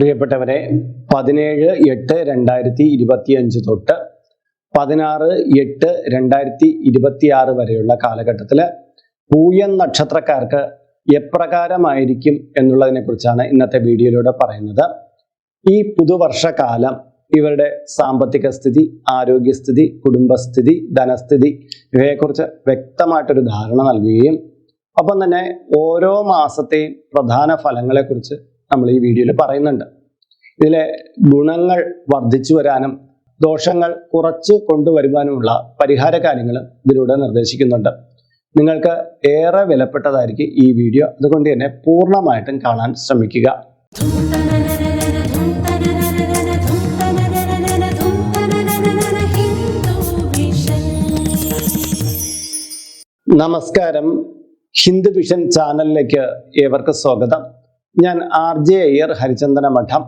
പ്രിയപ്പെട്ടവരെ പതിനേഴ് എട്ട് രണ്ടായിരത്തി ഇരുപത്തി അഞ്ച് തൊട്ട് പതിനാറ് എട്ട് രണ്ടായിരത്തി ഇരുപത്തി ആറ് വരെയുള്ള കാലഘട്ടത്തിൽ പൂയൻ നക്ഷത്രക്കാർക്ക് എപ്രകാരമായിരിക്കും എന്നുള്ളതിനെക്കുറിച്ചാണ് ഇന്നത്തെ വീഡിയോയിലൂടെ പറയുന്നത്. ഈ പുതുവർഷകാലം ഇവരുടെ സാമ്പത്തിക സ്ഥിതി ആരോഗ്യസ്ഥിതി കുടുംബസ്ഥിതി ധനസ്ഥിതി ഇവയെക്കുറിച്ച് വ്യക്തമായിട്ടൊരു ധാരണ നൽകുകയും ഒപ്പം തന്നെ ഓരോ മാസത്തെയും പ്രധാന ഫലങ്ങളെക്കുറിച്ച് നമ്മൾ ഈ വീഡിയോയിൽ പറയുന്നുണ്ട്. ഇതിലെ ഗുണങ്ങൾ വർദ്ധിച്ചു വരാനും ദോഷങ്ങൾ കുറച്ച് കൊണ്ടുവരുവാനുമുള്ള പരിഹാര കാര്യങ്ങളും ഇതിലൂടെ നിർദ്ദേശിക്കുന്നുണ്ട്. നിങ്ങൾക്ക് ഏറെ വിലപ്പെട്ടതായിരിക്കും ഈ വീഡിയോ. അതുകൊണ്ട് തന്നെ പൂർണമായിട്ടും കാണാൻ ശ്രമിക്കുക. നമസ്കാരം. ഹിന്ദു വിഷൻ ചാനലിലേക്ക് ഏവർക്ക് സ്വാഗതം. ഞാൻ ആർ ജെ അയ്യർ ഹരിചന്ദന മഠം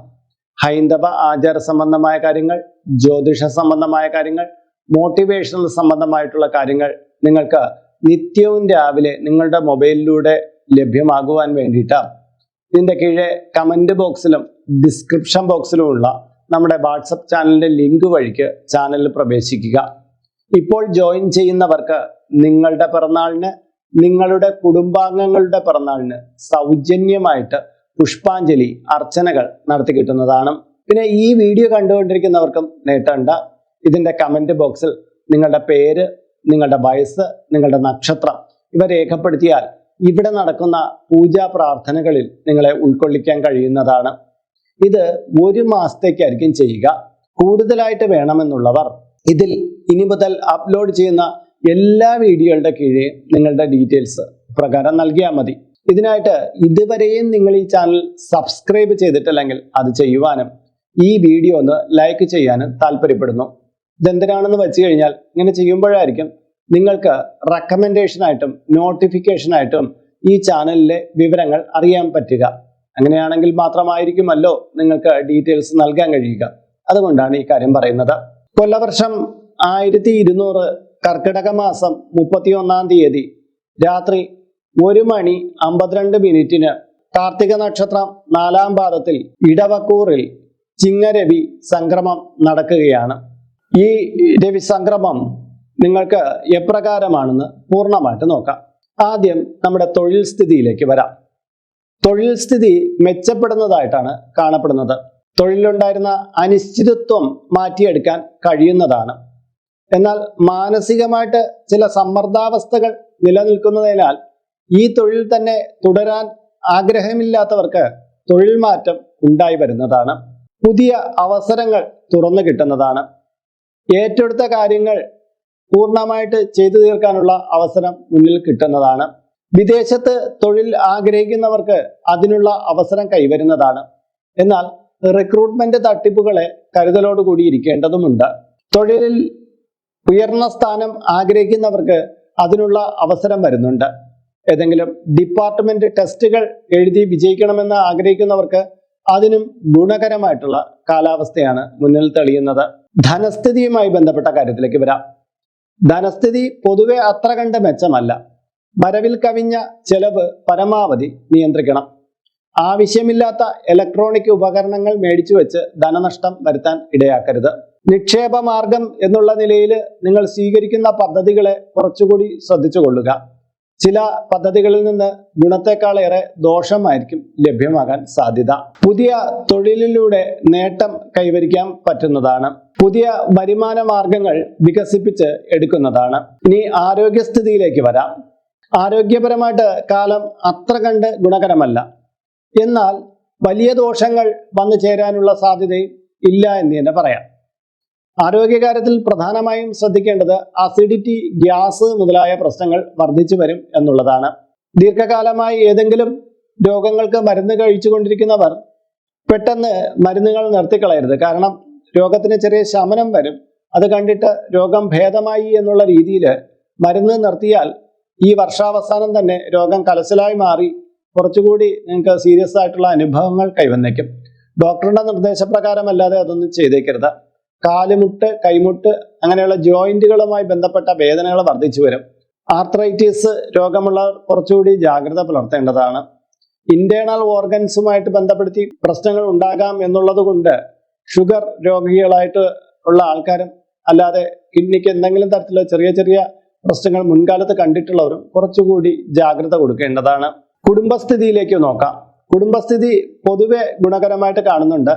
ഹൈന്ദവ ആചാര സംബന്ധമായ കാര്യങ്ങൾ ജ്യോതിഷ സംബന്ധമായ കാര്യങ്ങൾ മോട്ടിവേഷണൽ സംബന്ധമായിട്ടുള്ള കാര്യങ്ങൾ നിങ്ങൾക്ക് നിത്യവും രാവിലെ നിങ്ങളുടെ മൊബൈലിലൂടെ ലഭ്യമാകുവാൻ വേണ്ടിയിട്ട്. ഇതിന്റെ കീഴെ കമന്റ് ബോക്സിലും ഡിസ്ക്രിപ്ഷൻ ബോക്സിലുമുള്ള നമ്മുടെ വാട്സപ്പ് ചാനലിന്റെ ലിങ്ക് വഴിക്ക് ചാനലിൽ പ്രവേശിക്കുക. ഇപ്പോൾ ജോയിൻ ചെയ്യുന്നവർക്ക് നിങ്ങളുടെ പിറന്നാളിന് നിങ്ങളുടെ കുടുംബാംഗങ്ങളുടെ പിറന്നാളിന് സൗജന്യമായിട്ട് പുഷ്പാഞ്ജലി അർച്ചനകൾ നടത്തി കിട്ടുന്നതാണ്. പിന്നെ ഈ വീഡിയോ കണ്ടുകൊണ്ടിരിക്കുന്നവർക്കും നേട്ടണ്ട ഇതിന്റെ കമന്റ് ബോക്സിൽ നിങ്ങളുടെ പേര് നിങ്ങളുടെ വയസ്സ് നിങ്ങളുടെ നക്ഷത്രം ഇവ രേഖപ്പെടുത്തിയാൽ ഇവിടെ നടക്കുന്ന പൂജാ പ്രാർത്ഥനകളിൽ നിങ്ങളെ ഉൾക്കൊള്ളിക്കാൻ കഴിയുന്നതാണ്. ഇത് ഒരു മാസത്തേക്കായിരിക്കും ചെയ്യുക. കൂടുതലായിട്ട് വേണമെന്നുള്ളവർ ഇതിൽ ഇനി മുതൽ അപ്ലോഡ് ചെയ്യുന്ന എല്ലാ വീഡിയോകളുടെ കീഴേ നിങ്ങളുടെ ഡീറ്റെയിൽസ് പ്രകാരം നൽകിയാൽ മതി. ഇതിനായിട്ട് ഇതുവരെയും നിങ്ങൾ ഈ ചാനൽ സബ്സ്ക്രൈബ് ചെയ്തിട്ടില്ലെങ്കിൽ അത് ചെയ്യുവാനും ഈ വീഡിയോ ഒന്ന് ലൈക്ക് ചെയ്യാനും താല്പര്യപ്പെടുന്നു. ഇതെന്തിനാണെന്ന് വെച്ച് കഴിഞ്ഞാൽ ഇങ്ങനെ ചെയ്യുമ്പോഴായിരിക്കും നിങ്ങൾക്ക് റെക്കമെൻഡേഷനായിട്ടും നോട്ടിഫിക്കേഷനായിട്ടും ഈ ചാനലിലെ വിവരങ്ങൾ അറിയാൻ പറ്റുക. അങ്ങനെയാണെങ്കിൽ മാത്രമായിരിക്കുമല്ലോ നിങ്ങൾക്ക് ഡീറ്റെയിൽസ് നൽകാൻ കഴിയുക. അതുകൊണ്ടാണ് ഈ കാര്യം പറയുന്നത്. കൊല്ലവർഷം ആയിരത്തി ഇരുന്നൂറ് കർക്കിടക മാസം മുപ്പത്തി ഒന്നാം തീയതി രാത്രി ഒരു മണി അമ്പത്തിരണ്ട് മിനിറ്റിന് കാർത്തിക നക്ഷത്രം നാലാം പാദത്തിൽ ഇടവക്കൂറിൽ ചിങ്ങരവി സംക്രമം നടക്കുകയാണ്. ഈ രവി സംക്രമം നിങ്ങൾക്ക് എപ്രകാരമാണെന്ന് പൂർണമായിട്ട് നോക്കാം. ആദ്യം നമ്മുടെ തൊഴിൽ സ്ഥിതിയിലേക്ക് വരാം. തൊഴിൽ സ്ഥിതി മെച്ചപ്പെടുന്നതായിട്ടാണ് കാണപ്പെടുന്നത്. തൊഴിലുണ്ടായിരുന്ന അനിശ്ചിതത്വം മാറ്റിയെടുക്കാൻ കഴിയുന്നതാണ്. എന്നാൽ മാനസികമായിട്ട് ചില സമ്മർദ്ദാവസ്ഥകൾ നിലനിൽക്കുന്നതിനാൽ ഈ തൊഴിൽ തന്നെ തുടരാൻ ആഗ്രഹമില്ലാത്തവർക്ക് തൊഴിൽ മാറ്റം ഉണ്ടായി വരുന്നതാണ്. പുതിയ അവസരങ്ങൾ തുറന്നു കിട്ടുന്നതാണ്. ഏറ്റെടുത്ത കാര്യങ്ങൾ പൂർണമായിട്ട് ചെയ്തു തീർക്കാനുള്ള അവസരം മുന്നിൽ കിട്ടുന്നതാണ്. വിദേശത്ത് തൊഴിൽ ആഗ്രഹിക്കുന്നവർക്ക് അതിനുള്ള അവസരം കൈവരുന്നതാണ്. എന്നാൽ റിക്രൂട്ട്മെന്റ് തട്ടിപ്പുകളെ കരുതലോടുകൂടി ഇരിക്കേണ്ടതുമുണ്ട്. തൊഴിലിൽ ഉയർന്ന സ്ഥാനം ആഗ്രഹിക്കുന്നവർക്ക് അതിനുള്ള അവസരം വരുന്നുണ്ട്. ഏതെങ്കിലും ഡിപ്പാർട്ട്മെന്റ് ടെസ്റ്റുകൾ എഴുതി വിജയിക്കണമെന്ന് ആഗ്രഹിക്കുന്നവർക്ക് അതിനും ഗുണകരമായിട്ടുള്ള കാലാവസ്ഥയാണ് മുന്നിൽ തെളിയുന്നത്. ധനസ്ഥിതിയുമായി ബന്ധപ്പെട്ട കാര്യത്തിലേക്ക് വരാം. ധനസ്ഥിതി പൊതുവെ അത്ര കണ്ട് മെച്ചമല്ല. വരവിൽ കവിഞ്ഞ ചെലവ് പരമാവധി നിയന്ത്രിക്കണം. ആവശ്യമില്ലാത്ത ഇലക്ട്രോണിക് ഉപകരണങ്ങൾ മേടിച്ചു വെച്ച് ധനനഷ്ടം വരുത്താൻ ഇടയാക്കരുത്. നിക്ഷേപ മാർഗം എന്നുള്ള നിലയിൽ നിങ്ങൾ സ്വീകരിക്കുന്ന പദ്ധതികളെ കുറച്ചുകൂടി ശ്രദ്ധിച്ചു കൊള്ളുക ചില പദ്ധതികളിൽ നിന്ന് ഗുണത്തെക്കാളേറെ ദോഷമായിരിക്കും ലഭ്യമാകാൻ സാധ്യത. പുതിയ തൊഴിലിലൂടെ നേട്ടം കൈവരിക്കാൻ പറ്റുന്നതാണ്. പുതിയ വരുമാന മാർഗങ്ങൾ വികസിപ്പിച്ച് എടുക്കുന്നതാണ്. ഇനി ആരോഗ്യസ്ഥിതിയിലേക്ക് വരാം. ആരോഗ്യപരമായിട്ട് കാലം അത്ര കണ്ട് ഗുണകരമല്ല. എന്നാൽ വലിയ ദോഷങ്ങൾ വന്നു ചേരാനുള്ള സാധ്യതയും ഇല്ല എന്ന് തന്നെ പറയാം. ആരോഗ്യകാര്യത്തിൽ പ്രധാനമായും ശ്രദ്ധിക്കേണ്ടത് അസിഡിറ്റി ഗ്യാസ് മുതലായ പ്രശ്നങ്ങൾ വർദ്ധിച്ചു വരും എന്നുള്ളതാണ്. ദീർഘകാലമായി ഏതെങ്കിലും രോഗങ്ങൾക്ക് മരുന്ന് കഴിച്ചുകൊണ്ടിരിക്കുന്നവർ പെട്ടെന്ന് മരുന്നുകൾ നിർത്തിക്കളയരുത്. കാരണം രോഗത്തിന് ചെറിയ ശമനം വരും. അത് കണ്ടിട്ട് രോഗം ഭേദമായി എന്നുള്ള രീതിയിൽ മരുന്ന് നിർത്തിയാൽ ഈ വർഷാവസാനം തന്നെ രോഗം കലശലായി മാറി കുറച്ചുകൂടി നിങ്ങൾക്ക് സീരിയസ് ആയിട്ടുള്ള അനുഭവങ്ങൾ കൈവന്നേക്കും. ഡോക്ടറുടെ നിർദ്ദേശപ്രകാരമല്ലാതെ അതൊന്നും ചെയ്തേക്കരുത്. കാലുമുട്ട് കൈമുട്ട് അങ്ങനെയുള്ള ജോയിന്റുകളുമായി ബന്ധപ്പെട്ട വേദനകൾ വർദ്ധിച്ചു വരും. ആർത്രൈറ്റിസ് രോഗമുള്ള കുറച്ചുകൂടി ജാഗ്രത പുലർത്തേണ്ടതാണ്. ഇന്റേണൽ ഓർഗൻസുമായിട്ട് ബന്ധപ്പെടുത്തി പ്രശ്നങ്ങൾ ഉണ്ടാകാം എന്നുള്ളത് കൊണ്ട് ഷുഗർ രോഗികളായിട്ട് ഉള്ള ആൾക്കാരും അല്ലാതെ കിഡ്നിക്ക് എന്തെങ്കിലും തരത്തിലുള്ള ചെറിയ ചെറിയ പ്രശ്നങ്ങൾ മുൻകാലത്ത് കണ്ടിട്ടുള്ളവരും കുറച്ചുകൂടി ജാഗ്രത കൊടുക്കേണ്ടതാണ്. കുടുംബസ്ഥിതിയിലേക്ക് നോക്കാം. കുടുംബസ്ഥിതി പൊതുവെ ഗുണകരമായിട്ട് കാണുന്നുണ്ട്.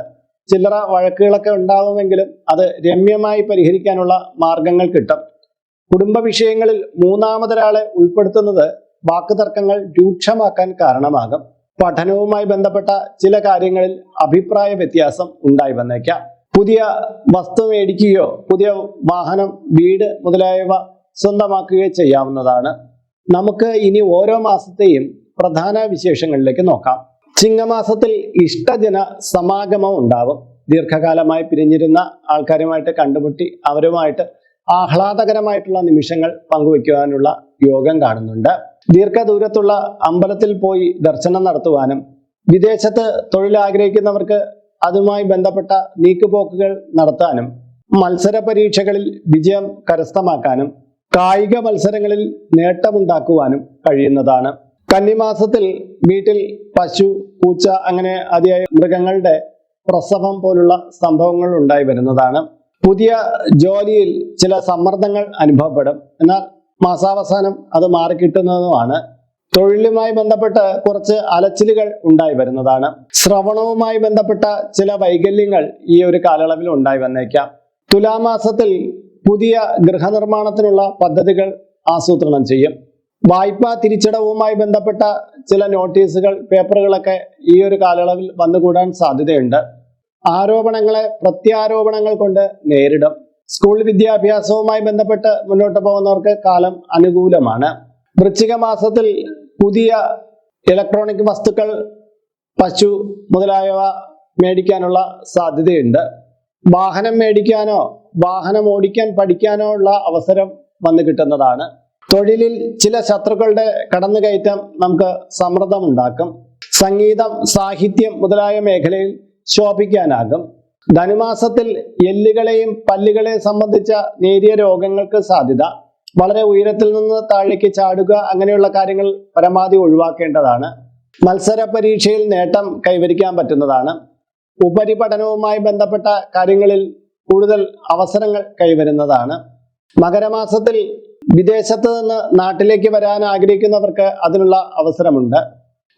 ചില്ലറ വഴക്കുകളൊക്കെ ഉണ്ടാവുമെങ്കിലും അത് രമ്യമായി പരിഹരിക്കാനുള്ള മാർഗങ്ങൾ കിട്ടും. കുടുംബ വിഷയങ്ങളിൽ മൂന്നാമതൊരാളെ ഉൾപ്പെടുത്തുന്നത് വാക്കുതർക്കങ്ങൾ രൂക്ഷമാക്കാൻ കാരണമാകും. പഠനവുമായി ബന്ധപ്പെട്ട ചില കാര്യങ്ങളിൽ അഭിപ്രായ വ്യത്യാസം ഉണ്ടായി വന്നേക്കാം. പുതിയ വസ്തു മേടിക്കുകയോ പുതിയ വാഹനം വീട് മുതലായവ സ്വന്തമാക്കുകയോ ചെയ്യാവുന്നതാണ്. നമുക്ക് ഇനി ഓരോ മാസത്തെയും പ്രധാന വിശേഷങ്ങളിലേക്ക് നോക്കാം. ചിങ്ങമാസത്തിൽ ഇഷ്ടജന സമാഗമം ഉണ്ടാവും. ദീർഘകാലമായി പിരിഞ്ഞിരുന്ന ആൾക്കാരുമായിട്ട് കണ്ടുമുട്ടി അവരുമായിട്ട് ആഹ്ലാദകരമായിട്ടുള്ള നിമിഷങ്ങൾ പങ്കുവയ്ക്കുവാനുള്ള യോഗം കാണുന്നുണ്ട്. ദീർഘദൂരത്തുള്ള അമ്പലത്തിൽ പോയി ദർശനം നടത്തുവാനും വിദേശത്ത് തൊഴിൽ ആഗ്രഹിക്കുന്നവർക്ക് അതുമായി ബന്ധപ്പെട്ട നീക്കുപോക്കുകൾ നടത്താനും മത്സര പരീക്ഷകളിൽ വിജയം കരസ്ഥമാക്കാനും കായിക മത്സരങ്ങളിൽ നേട്ടമുണ്ടാക്കുവാനും കഴിയുന്നതാണ്. കന്നിമാസത്തിൽ വീട്ടിൽ പശു പൂച്ച അങ്ങനെ അതിയായ മൃഗങ്ങളുടെ പ്രസവം പോലുള്ള സംഭവങ്ങൾ ഉണ്ടായി വരുന്നതാണ്. പുതിയ ജോലിയിൽ ചില സമ്മർദ്ദങ്ങൾ അനുഭവപ്പെടും. എന്നാൽ മാസാവസാനം അത് മാറിക്കിട്ടുന്നതുമാണ്. തൊഴിലുമായി ബന്ധപ്പെട്ട് കുറച്ച് അലച്ചിലുകൾ ഉണ്ടായി വരുന്നതാണ്. ശ്രവണവുമായി ബന്ധപ്പെട്ട ചില വൈകല്യങ്ങൾ ഈ ഒരു കാലയളവിൽ ഉണ്ടായി വന്നേക്കാം. തുലാമാസത്തിൽ പുതിയ ഗൃഹനിർമ്മാണത്തിനുള്ള പദ്ധതികൾ ആസൂത്രണം ചെയ്യും. വായ്പാ തിരിച്ചടവുമായി ബന്ധപ്പെട്ട ചില നോട്ടീസുകൾ പേപ്പറുകളൊക്കെ ഈ ഒരു കാലയളവിൽ വന്നുകൂടാൻ സാധ്യതയുണ്ട്. ആരോപണങ്ങളെ പ്രത്യാരോപണങ്ങൾ കൊണ്ട് നേരിടും. സ്കൂൾ വിദ്യാഭ്യാസവുമായി ബന്ധപ്പെട്ട് മുന്നോട്ട് പോകുന്നവർക്ക് കാലം അനുകൂലമാണ്. വൃശ്ചിക മാസത്തിൽ പുതിയ ഇലക്ട്രോണിക് വസ്തുക്കൾ പശു മുതലായവ മേടിക്കാനുള്ള സാധ്യതയുണ്ട്. വാഹനം മേടിക്കാനോ വാഹനം ഓടിക്കാൻ പഠിക്കാനോ ഉള്ള അവസരം വന്നു കിട്ടുന്നതാണ്. തൊഴിലിൽ ചില ശത്രുക്കളുടെ കടന്നുകയറ്റം നമുക്ക് സമ്മർദ്ദമുണ്ടാക്കും. സംഗീതം സാഹിത്യം മുതലായ മേഖലയിൽ ശോഭിക്കാനാകും. ധനുമാസത്തിൽ എല്ലുകളെയും പല്ലുകളെയും സംബന്ധിച്ച നേരിയ രോഗങ്ങൾക്ക് സാധ്യത. വളരെ ഉയരത്തിൽ നിന്ന് താഴേക്ക് ചാടുക അങ്ങനെയുള്ള കാര്യങ്ങൾ പരമാവധി ഒഴിവാക്കേണ്ടതാണ്. മത്സര പരീക്ഷയിൽ നേട്ടം കൈവരിക്കാൻ പറ്റുന്നതാണ്. ഉപരിപഠനവുമായി ബന്ധപ്പെട്ട കാര്യങ്ങളിൽ കൂടുതൽ അവസരങ്ങൾ കൈവരുന്നതാണ്. മകരമാസത്തിൽ വിദേശത്ത് നിന്ന് നാട്ടിലേക്ക് വരാൻ ആഗ്രഹിക്കുന്നവർക്ക് അതിനുള്ള അവസരമുണ്ട്.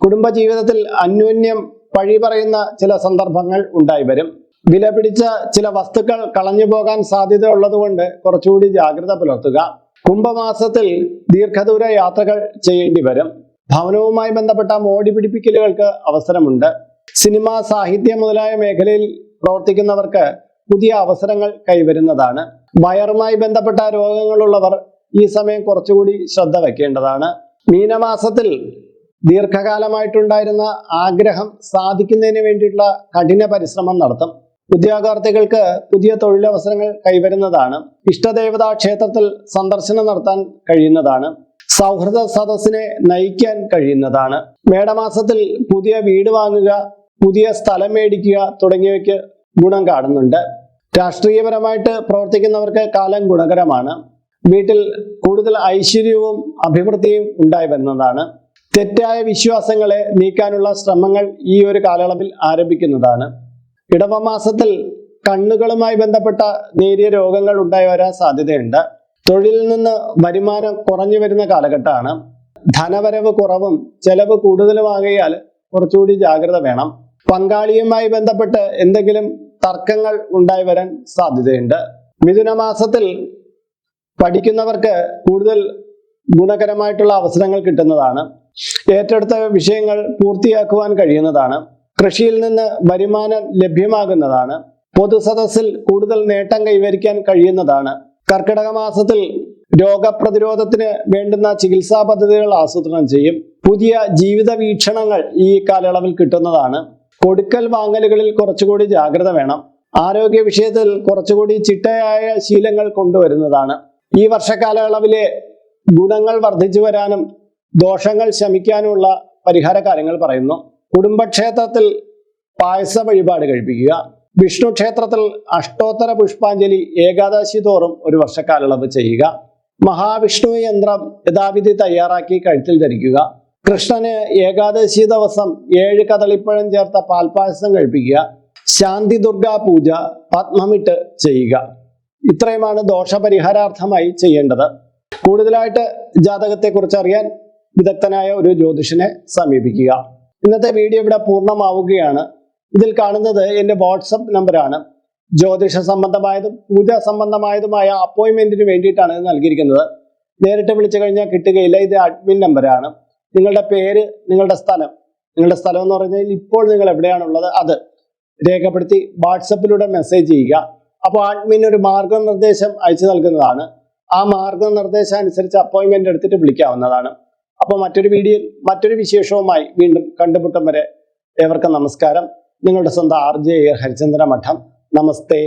കുടുംബജീവിതത്തിൽ അന്യോന്യം പഴി പറയുന്ന ചില സന്ദർഭങ്ങൾ ഉണ്ടായി വരും. വില പിടിച്ച ചില വസ്തുക്കൾ കളഞ്ഞു പോകാൻ സാധ്യത ഉള്ളതുകൊണ്ട് കുറച്ചുകൂടി ജാഗ്രത പുലർത്തുക. കുംഭമാസത്തിൽ ദീർഘദൂര യാത്രകൾ ചെയ്യേണ്ടി വരും. ഭവനവുമായി ബന്ധപ്പെട്ട മോടി പിടിപ്പിക്കലുകൾക്ക് അവസരമുണ്ട്. സിനിമ സാഹിത്യം മുതലായ മേഖലയിൽ പ്രവർത്തിക്കുന്നവർക്ക് പുതിയ അവസരങ്ങൾ കൈവരുന്നതാണ്. വയറുമായി ബന്ധപ്പെട്ട രോഗങ്ങളുള്ളവർ ഈ സമയം കുറച്ചുകൂടി ശ്രദ്ധ വെക്കേണ്ടതാണ്. മീനമാസത്തിൽ ദീർഘകാലമായിട്ടുണ്ടായിരുന്ന ആഗ്രഹം സാധിക്കുന്നതിന് വേണ്ടിയിട്ടുള്ള കഠിന പരിശ്രമം നടത്തും. ഉദ്യോഗാർത്ഥികൾക്ക് പുതിയ തൊഴിലവസരങ്ങൾ കൈവരുന്നതാണ്. ഇഷ്ടദേവതാ ക്ഷേത്രത്തിൽ സന്ദർശനം നടത്താൻ കഴിയുന്നതാണ്. സൗഹൃദ സദസ്സിനെ നയിക്കാൻ കഴിയുന്നതാണ്. മേടമാസത്തിൽ പുതിയ വീട് വാങ്ങുക പുതിയ സ്ഥലം മേടിക്കുക തുടങ്ങിയവയ്ക്ക് ഗുണം കാണുന്നുണ്ട്. രാഷ്ട്രീയപരമായിട്ട് പ്രവർത്തിക്കുന്നവർക്ക് കാലം ഗുണകരമാണ്. വീട്ടിൽ കൂടുതൽ ഐശ്വര്യവും അഭിവൃദ്ധിയും ഉണ്ടായി വരുന്നതാണ്. തെറ്റായ വിശ്വാസങ്ങളെ നീക്കാനുള്ള ശ്രമങ്ങൾ ഈ ഒരു കാലയളവിൽ ആരംഭിക്കുന്നതാണ്. ഇടവമാസത്തിൽ കണ്ണുകളുമായി ബന്ധപ്പെട്ട നേരിയ രോഗങ്ങൾ ഉണ്ടായി വരാൻ സാധ്യതയുണ്ട്. തൊഴിലിൽ നിന്ന് വരുമാനം കുറഞ്ഞു വരുന്ന കാലഘട്ടമാണ്. ധനവരവ് കുറവും ചെലവ് കൂടുതലുമാകയാൽ കുറച്ചുകൂടി ജാഗ്രത വേണം. പങ്കാളിയുമായി ബന്ധപ്പെട്ട് എന്തെങ്കിലും തർക്കങ്ങൾ ഉണ്ടായി വരാൻ സാധ്യതയുണ്ട്. മിഥുന മാസത്തിൽ പഠിക്കുന്നവർക്ക് കൂടുതൽ ഗുണകരമായിട്ടുള്ള അവസരങ്ങൾ കിട്ടുന്നതാണ്. ഏറ്റെടുത്ത വിഷയങ്ങൾ പൂർത്തിയാക്കുവാൻ കഴിയുന്നതാണ്. കൃഷിയിൽ നിന്ന് വരുമാനം ലഭ്യമാകുന്നതാണ്. പൊതുസദസ്സിൽ കൂടുതൽ നേട്ടം കൈവരിക്കാൻ കഴിയുന്നതാണ്. കർക്കിടക മാസത്തിൽ രോഗപ്രതിരോധത്തിന് വേണ്ടുന്ന ചികിത്സാ പദ്ധതികൾ ആസൂത്രണം ചെയ്യും. പുതിയ ജീവിത വീക്ഷണങ്ങൾ ഈ കാലയളവിൽ കിട്ടുന്നതാണ്. കൊടുക്കൽ വാങ്ങലുകളിൽ കുറച്ചുകൂടി ജാഗ്രത വേണം. ആരോഗ്യ വിഷയത്തിൽ കുറച്ചുകൂടി ചിട്ടയായ ശീലങ്ങൾ കൊണ്ടുവരുന്നതാണ്. ഈ വർഷക്കാലയളവിലെ ഗുണങ്ങൾ വർദ്ധിച്ചു വരാനും ദോഷങ്ങൾ ശമിക്കാനുമുള്ള പരിഹാര കാര്യങ്ങൾ പറയുന്നു. കുടുംബക്ഷേത്രത്തിൽ പായസ വഴിപാട് കഴിപ്പിക്കുക. വിഷ്ണു ക്ഷേത്രത്തിൽ അഷ്ടോത്തര പുഷ്പാഞ്ജലി ഏകാദശി തോറും ഒരു വർഷക്കാലയളവ് ചെയ്യുക. മഹാവിഷ്ണു യന്ത്രം യഥാവിധി തയ്യാറാക്കി കഴുത്തിൽ ധരിക്കുക. കൃഷ്ണന് ഏകാദശി ദിവസം ഏഴ് കദളിപ്പഴം ചേർത്ത പാൽപായസം കഴിപ്പിക്കുക. ശാന്തി ദുർഗാ പൂജ പത്മമിട്ട് ചെയ്യുക. ഇത്രയുമാണ് ദോഷപരിഹാരാർത്ഥമായി ചെയ്യേണ്ടത്. കൂടുതലായിട്ട് ജാതകത്തെക്കുറിച്ച് അറിയാൻ വിദഗ്ധനായ ഒരു ജ്യോതിഷനെ സമീപിക്കുക. ഇന്നത്തെ വീഡിയോ ഇവിടെ പൂർണമാവുകയാണ്. ഇതിൽ കാണുന്നത് എന്റെ വാട്സപ്പ് നമ്പറാണ്. ജ്യോതിഷ സംബന്ധമായതും പൂജ സംബന്ധമായതുമായ അപ്പോയിൻമെന്റിന് വേണ്ടിയിട്ടാണ് ഇത് നൽകിയിരിക്കുന്നത്. നേരിട്ട് വിളിച്ചു കഴിഞ്ഞാൽ കിട്ടുകയില്ല. ഇത് അഡ്മിൻ നമ്പറാണ്. നിങ്ങളുടെ പേര് നിങ്ങളുടെ സ്ഥലം. നിങ്ങളുടെ സ്ഥലം എന്ന് പറഞ്ഞാൽ ഇപ്പോൾ നിങ്ങൾ എവിടെയാണുള്ളത് അത് രേഖപ്പെടുത്തി വാട്സപ്പിലൂടെ മെസ്സേജ് ചെയ്യുക. അപ്പോൾ അഡ്മിൻ ഒരു മാർഗനിർദ്ദേശം അയച്ചു നൽകുന്നതാണ്. ആ മാർഗനിർദ്ദേശം അനുസരിച്ച് അപ്പോയിൻമെന്റ് എടുത്തിട്ട് വിളിക്കാവുന്നതാണ്. അപ്പോൾ മറ്റൊരു വീഡിയോ മറ്റൊരു വിശേഷവുമായി വീണ്ടും കണ്ടുമുട്ടും വരെ ഏവർക്കും നമസ്കാരം. നിങ്ങളുടെ സ്വന്തം ആർ ജെ ഹരിചന്ദ്ര മഠം നമസ്തേ.